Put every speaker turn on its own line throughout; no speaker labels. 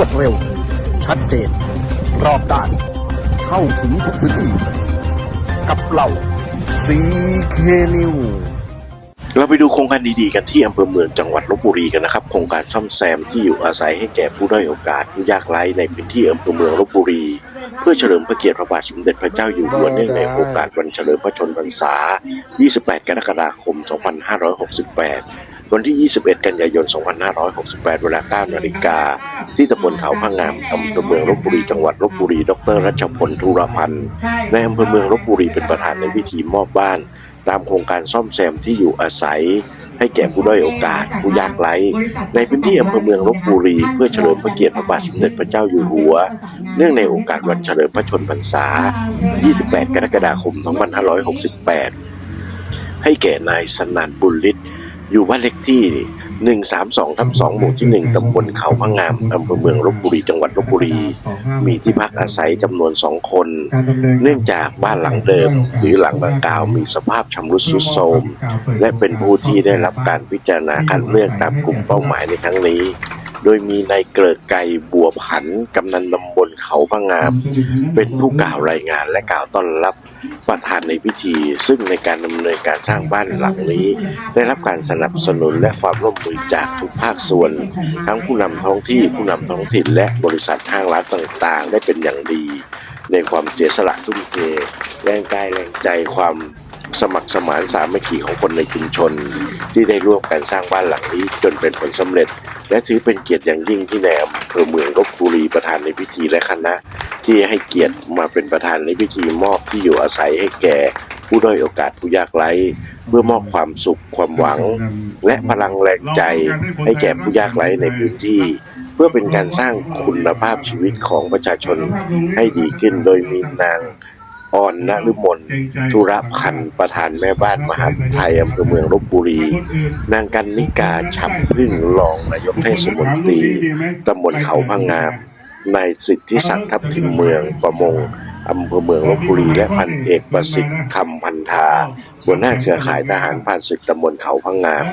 วดเร็ว ชัดเจน รอบด้าน เข้าถึงทุกพื้นที่ กับเราซีเคนิว
เราไปดูโครงการดีๆกันที่อำเภอเมืองจังหวัดลบบุรีกันนะครับ โครงการซ่อมแซมที่อยู่อาศัยให้แก่ผู้ด้อยโอกาสผู้ยากไร้ในพื้นที่อำเภอเมืองลบบุรี เพื่อเฉลิมพระเกียรติพระบาทสมเด็จพระเจ้าอยู่หัวเนื่องในโอกาสวันเฉลิมพระชนมพรรษา 28 กรกฎาคม 2568 วันที่ 21 กันยายน 2568 เวลา 9 นาฬิกา ที่ตำบลเขาพังงามอำเภอเมืองลบบุรี จังหวัดลบบุรี ดรรัชพลธุรพันธ์ในอำเภอเมืองลบบุรีเป็นประธานในพิธีมอบบ้าน ตามโครงการซ่อมแซมที่อยู่อาศัย ให้แก่ผู้ด้อยโอกาส ผู้ยากไร้ ในพื้นที่อำเภอเมืองลบบุรี เพื่อเฉลิมพระเกียรติพระบาทสมเด็จพระเจ้าอยู่หัว เนื่องในโอกาสวันเฉลิมพระชนมพรรษา 28 กรกฎาคม 2568 ให้แก่นายสนันบุญฤทธิ์ อยู่บ้านเลขที่ 132ทับ2หมู่ที่ 1ตำบลเขาพังงามอำเภอเมืองลบบุรี จังหวัดลบบุรี มีที่พักอาศัยจำนวนสองคน เนื่องจากบ้านหลังเดิมหรือหลังดังกล่าวมีสภาพชำรุดทรุดโทรมและเป็นผู้ที่ได้รับการพิจารณาคัดเลือกตามกลุ่มเป้าหมายในครั้งนี้ โดยมีนายเกลิกไก่บัวผันกำนันตำบลเขาพังงาม เป็นผู้กล่าวรายงานและกล่าวต้อนรับประธานในพิธี ซึ่งในการดำเนินการสร้างบ้านหลังนี้ ได้รับการสนับสนุนและความร่วมมือจากทุกภาคส่วน ทั้งผู้นำท้องที่ผู้นำท้องถิ่น และบริษัทห้างร้านต่างๆ ได้เป็นอย่างดี ในความเสียสละทุ่มเทแรงกายแรงใจความ สมัครสมานสามัคคีของคนในชุมชน ที่ได้ร่วมกันสร้างบ้านหลังนี้จนเป็นผลสำเร็จ และถือเป็นเกียรติอย่างยิ่งที่ในอำเภอเมืองลบบุรีประธานในพิธีและคณะ ที่ให้เกียรติมาเป็นประธานในพิธีมอบที่อยู่อาศัยให้แก่ผู้ด้อยโอกาสผู้ยากไร้เพื่อมอบความสุขความหวัง และพลังแรงใจให้แก่ผู้ยากไร้ในพื้นที่ เพื่อเป็นการสร้างคุณภาพชีวิตของประชาชนให้ดีขึ้นโดยมีนาง อ่อนนฤมลธุรพันธ์ประธานแม่บ้านมหาไทยอำเภอเมืองลบบุรี นางกันนิกาฉับพึ่งรองนายกเทศมนตรีตำบลเขาพังงามนายสิทธิศักดิ์ทัพทิมเมืองประมง อำเภอเมืองลบบุรีและพันเอกประสิทธิ์คำพันธาหัวหน้าเครือข่ายทหารผ่านศึกตำบลเขาพังงาม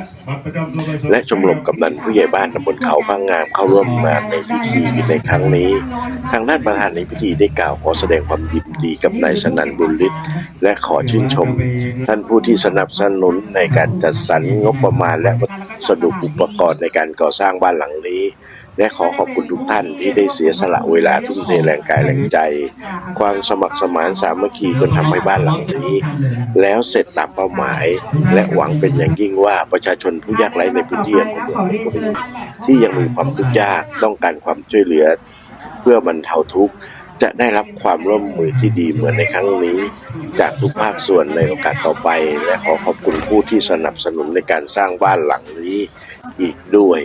และชมรมกำนันผู้ใหญ่บ้านตำบลเขาพังงามเข้าร่วมงานในพิธีในครั้งนี้ ทางด้านประธานในพิธีได้กล่าวขอแสดงความยินดีกับนายสนันบุญฤทธิ์และขอชื่นชม ท่านผู้ที่สนับสนุนในการจัดสรรงบประมาณและวัสดุอุปกรณ์ในการก่อสร้างบ้านหลังนี้ และขอขอบคุณทุกท่านที่ได้เสียสละเวลาทุ่มเทแรงกายแรงใจ ความสมัครสมานสามัคคีจนทำให้บ้านหลังนี้ แล้วเสร็จตามเป้าหมาย และหวังเป็นอย่างยิ่งว่าประชาชนผู้ยากไร้ในพื้นที่อำเภอเมืองที่ยังมีความทุกข์ยากต้องการความช่วยเหลือ เพื่อบรรเทาทุกข์จะได้รับความร่วมมือที่ดีเหมือนในครั้งนี้ จากทุกภาคส่วนในโอกาสต่อไป และขอขอบคุณผู้ที่สนับสนุนในการสร้างบ้านหลังนี้อีกด้วย